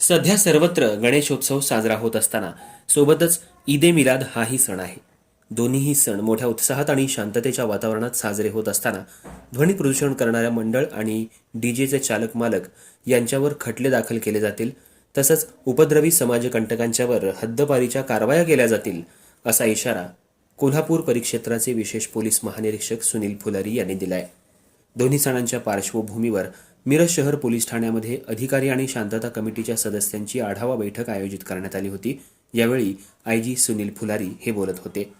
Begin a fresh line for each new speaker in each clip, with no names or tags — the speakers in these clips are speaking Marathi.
सध्या सर्वत्र गणेशोत्सव साजरा होत असताना सोबतच ईद ए मिलाद हाही सण आहे. दोन्हीही सण मोठ्या उत्साहात आणि शांततेच्या वातावरणात साजरे होत असताना ध्वनी प्रदूषण करणाऱ्या मंडळ आणि डीजेचे चालक मालक यांच्यावर खटले दाखल केले जातील तसंच उपद्रवी समाजकंटकांच्यावर हद्दपारीच्या कारवाया केल्या जातील असा इशारा कोल्हापूर परिक्षेत्राचे विशेष पोलीस महानिरीक्षक सुनील फुलारी यांनी दिलाय. दोन्ही सणांच्या पार्श्वभूमीवर मिरज शहर पोलीस ठाण्यामध्ये अधिकारी आणि शांतता कमिटीच्या सदस्यांची आढावा बैठक आयोजित करण्यात आली होती. यावेळी आयजी सुनील फुलारी हे बोलत होते.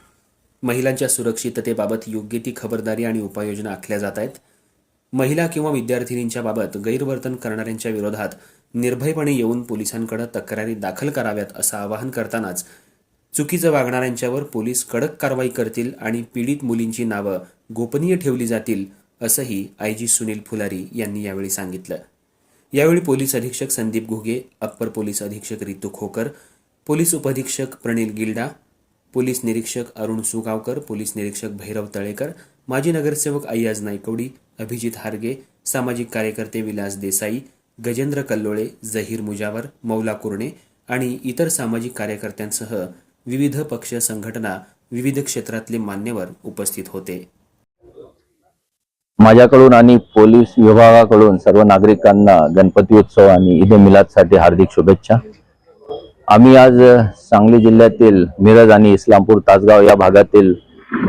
महिलांच्या सुरक्षिततेबाबत योग्य ती खबरदारी आणि उपाययोजना आखल्या जात आहेत. महिला किंवा विद्यार्थिनींच्या बाबत गैरवर्तन करणाऱ्यांच्या विरोधात निर्भयपणे येऊन पोलिसांकडे तक्रारी दाखल कराव्यात असं आवाहन करतानाच चुकीचं वागणाऱ्यांच्यावर पोलीस कडक कारवाई करतील आणि पीडित मुलींची नावं गोपनीय ठेवली जातील असंही आय जी सुनील फुलारी यांनी यावेळी सांगितलं. यावेळी पोलीस अधीक्षक संदीप घुगे अप्पर पोलीस अधीक्षक रितू खोकर पोलीस उपअधीक्षक प्रणील गिल्डा पोलीस निरीक्षक अरुण सुगावकर पोलीस निरीक्षक भैरव तळेकर माजी नगरसेवक अय्याज नायकवडी अभिजित हारगे सामाजिक कार्यकर्ते विलास देसाई गजेंद्र कल्लोळे जहीर मुजावर मौला कुर्णे आणि इतर सामाजिक कार्यकर्त्यांसह विविध पक्ष संघटना विविध क्षेत्रातले मान्यवर उपस्थित होते.
माझ्याकडून आणि पोलीस विभागाकडून सर्व नागरिकांना गणपती उत्सव आणि ईद मिलादसाठी हार्दिक शुभेच्छा. आम्ही आज सांगली जिल्ह्यातील मिरज आणि इस्लामपूर तासगाव या भागातील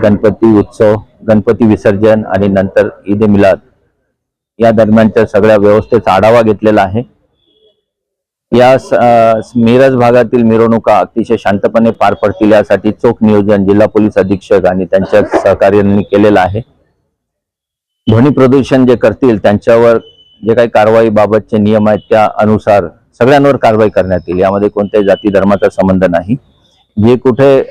गणपती उत्सव गणपती विसर्जन आणि नंतर ईद मिलाद या दरम्यानच्या सगळ्या व्यवस्थेचा आढावा घेतलेला आहे. या मिरज भागातील मिरवणुका अतिशय शांतपणे पार पडतील यासाठी चोख नियोजन जिल्हा पोलीस अधीक्षक आणि त्यांच्या सहकार्यांनी केलेलं आहे. ध्वनी प्रदूषण जे करतील त्यांच्यावर जे काही कारवाई बाबतचे नियम आहेत त्या अनुसार सगळ्यांवर कारवाई करण्यात येईल. यामध्ये कोणत्याही जाती धर्माचा संबंध नाही. जे कुठे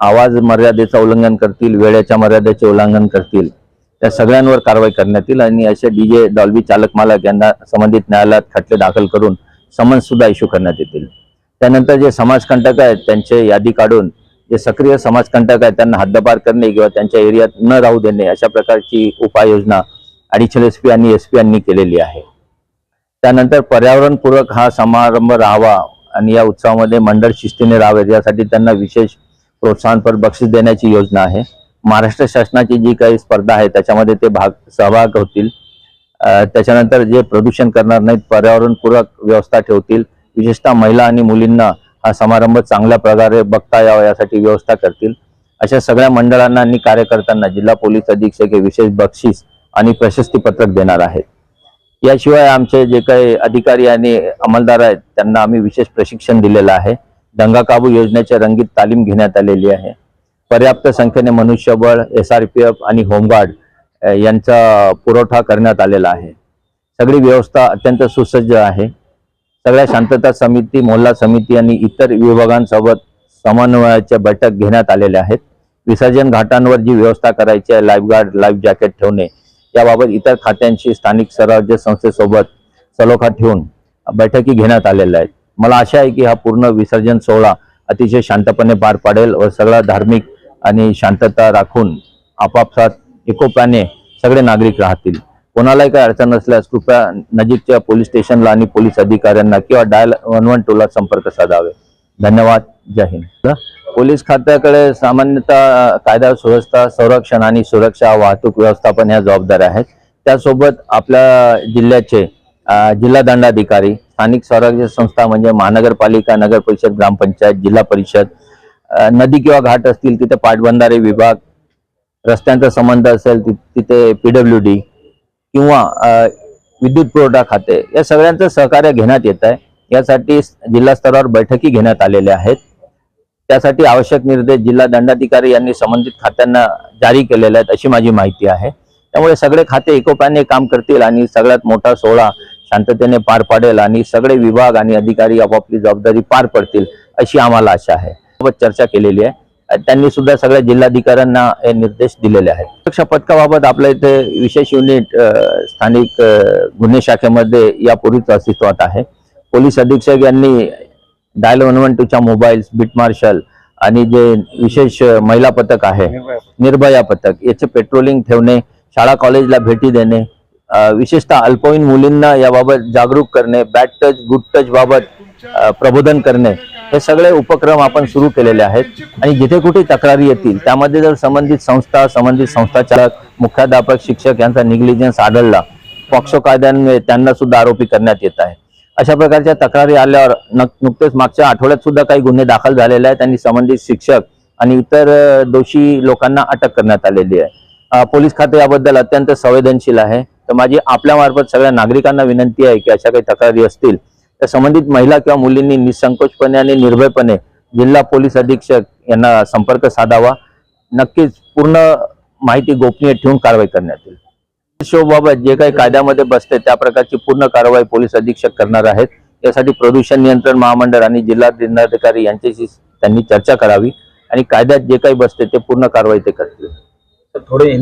आवाज मर्यादेचं उल्लंघन करतील वेळेच्या मर्यादेचे उल्लंघन करतील त्या सगळ्यांवर कारवाई करण्यात येईल. आणि असे डीजे डॉल्बी चालक मालक यांना संबंधित न्यायालयात खटले दाखल करून समन्स सुद्धा इश्यू करण्यात येतील. त्यानंतर जे समाजकंटक आहेत त्यांचे यादी काढून जे सक्रिय समाजकंटक आहेत त्यांना हद्दपार करणे किंवा त्यांच्या एरियात न राहू देणे अशा प्रकारची उपाययोजना अडिशनल एस पी आणि एस पी यांनी केलेली आहे. त्यानंतर पर्यावरणपूरक हा समारंभ राहावा आणि या उत्सवामध्ये मंडळ शिस्तीने राहावे यासाठी त्यांना विशेष प्रोत्साहनपर बक्षीस देण्याची योजना आहे. महाराष्ट्र शासनाची जी काही स्पर्धा आहे त्याच्यामध्ये ते भाग सहभाग होतील. त्याच्यानंतर जे प्रदूषण करणार नाहीत पर्यावरणपूरक व्यवस्था ठेवतील. विशेषतः महिला आणि मुलींना हा समारंभ चांगल्या प्रकारे बघता यावा यासाठी व्यवस्था करतील. अशा सगळ्या मंडळांना आणि कार्यकर्त्यांना जिल्हा पोलीस अधीक्षक हे विशेष बक्षीस आणि प्रशस्तीपत्रक देणार आहेत. याशिवाय आमचे जे काही अधिकारी आणि अंमलदार आहेत त्यांना आम्ही विशेष प्रशिक्षण दिलेलं आहे. दंगा काबू योजनेच्या रंगीत तालीम घेण्यात आलेली आहे. पर्याप्त संख्येने मनुष्यबळ एस आर पी एफ आणि होमगार्ड यांचा पुरवठा करण्यात आलेला आहे. सगळी व्यवस्था अत्यंत सुसज्ज आहे. सगळ्या शांतता समिती मोहल्ला समिती आणि इतर विभागांसोबत समन्वयाच्या बैठक घेण्यात आलेल्या आहेत. विसर्जन घाटांवर जी व्यवस्था करायची आहे लाईफगार्ड लाईफ जॅकेट ठेवणे याबाबत इतर खात्यांशी स्थानिक स्वराज्य संस्थेसोबत सलोखा ठेवून बैठकी घेण्यात आलेल्या आहेत. मला आशा आहे की हा पूर्ण विसर्जन सोहळा अतिशय शांतपणे पार पाडेल व सगळा धार्मिक आणि शांतता राखून आपापसात एकोप्याने सगळे नागरिक राहतील. कोणालाही काही अडचण असल्यास कृपया नजीकच्या पोलीस स्टेशनला आणि पोलीस अधिकाऱ्यांना किंवा डायल वन वन टूला संपर्क साधावे. धन्यवाद. जय हिंद. पोलीस खात्याकडे सामान्यतः कायदा सुव्यवस्था संरक्षण आणि सुरक्षा वाहतूक व्यवस्थापन ह्या जबाबदाऱ्या आहेत. त्यासोबत आपल्या जिल्ह्याचे जिल्हा दंडाधिकारी स्थानिक स्वराज्य संस्था म्हणजे महानगरपालिका नगर परिषद ग्रामपंचायत जिल्हा परिषद नदी किंवा घाट असतील तिथे पाटबंधारे विभाग रस्त्यांचा संबंध असेल ति- तिथे पीडब्ल्यू डी किंवा विद्युत पुरवठा खाते या सगळ्यांचं सहकार्य घेण्यात येत आहे. यासाठी जिल्हा स्तरावर बैठकी घेण्यात आलेल्या आहेत. त्यासाठी आवश्यक निर्देश जिल्हा दंडाधिकारी यांनी संबंधित खात्यांना जारी केलेले आहेत अशी माझी माहिती आहे. त्यामुळे सगळे खाते एकोप्याने काम करतील आणि सगळ्यात मोठा सोहळा शांततेने पार पाडेल आणि सगळे विभाग आणि अधिकारी आपापली जबाबदारी पार पडतील अशी आम्हाला आशा आहे. सोबत चर्चा केलेली आहे. त्यांनी सुद्धा सगळ्या जिल्हाधिकाऱ्यांना हे निर्देश दिलेले आहेत. सुरक्षा पथकाबाबत आपल्या इथे विशेष युनिट स्थानिक गुन्हे शाखेमध्ये यापूर्वीच अस्तित्वात आहे. पोलीस अधीक्षक यांनी डायल वन वन टूच्या मोबाईल्स बीट मार्शल आणि जे विशेष महिला पथक आहे निर्भया पथक याचे पेट्रोलिंग ठेवणे शाळा कॉलेजला भेटी देणे विशेषतः अल्पवयीन मुलींना याबाबत जागरूक करणे बॅड टच गुड टच बाबत प्रबोधन करणे हे सगळे उपक्रम आपण सुरू केलेले आहेत. आणि जिथे कुठे तक्रारी येतील त्यामध्ये जर संबंधित संस्था संबंधित संस्थाचालक मुख्याध्यापक शिक्षक यांचा निग्लिजन्स आढळला पॉक्सो कायद्यान्वये त्यांना सुद्धा आरोपी करण्यात येत आहे. अशा प्रकारच्या तक्रारी आल्यावर नक- नुकतेच मागच्या आठवड्यात सुद्धा काही गुन्हे दाखल झालेले आहेत आणि संबंधित शिक्षक आणि इतर दोषी लोकांना अटक करण्यात आलेली आहे. पोलीस खाते याबद्दल अत्यंत संवेदनशील आहे. तर माझी आपल्या मार्फत सगळ्या नागरिकांना विनंती आहे की अशा काही तक्रारी असतील तर संबंधित महिला किंवा मुलींनी निसंकोचपणे आणि निर्भयपणे जिल्हा पोलीस अधीक्षक यांना संपर्क साधावा. नक्कीच पूर्ण माहिती गोपनीय ठेवून कारवाई करण्यात येईल. शोबाबत जे काही कायद्यामध्ये बसते त्या प्रकारची पूर्ण कारवाई पोलीस अधीक्षक करणार आहेत. यासाठी प्रदूषण नियंत्रण महामंडळ आणि जिल्हा दंडाधिकारी यांच्याशी त्यांनी चर्चा करावी आणि कायद्यात जे काही बसते ते पूर्ण कारवाई ते करतील.
थोडे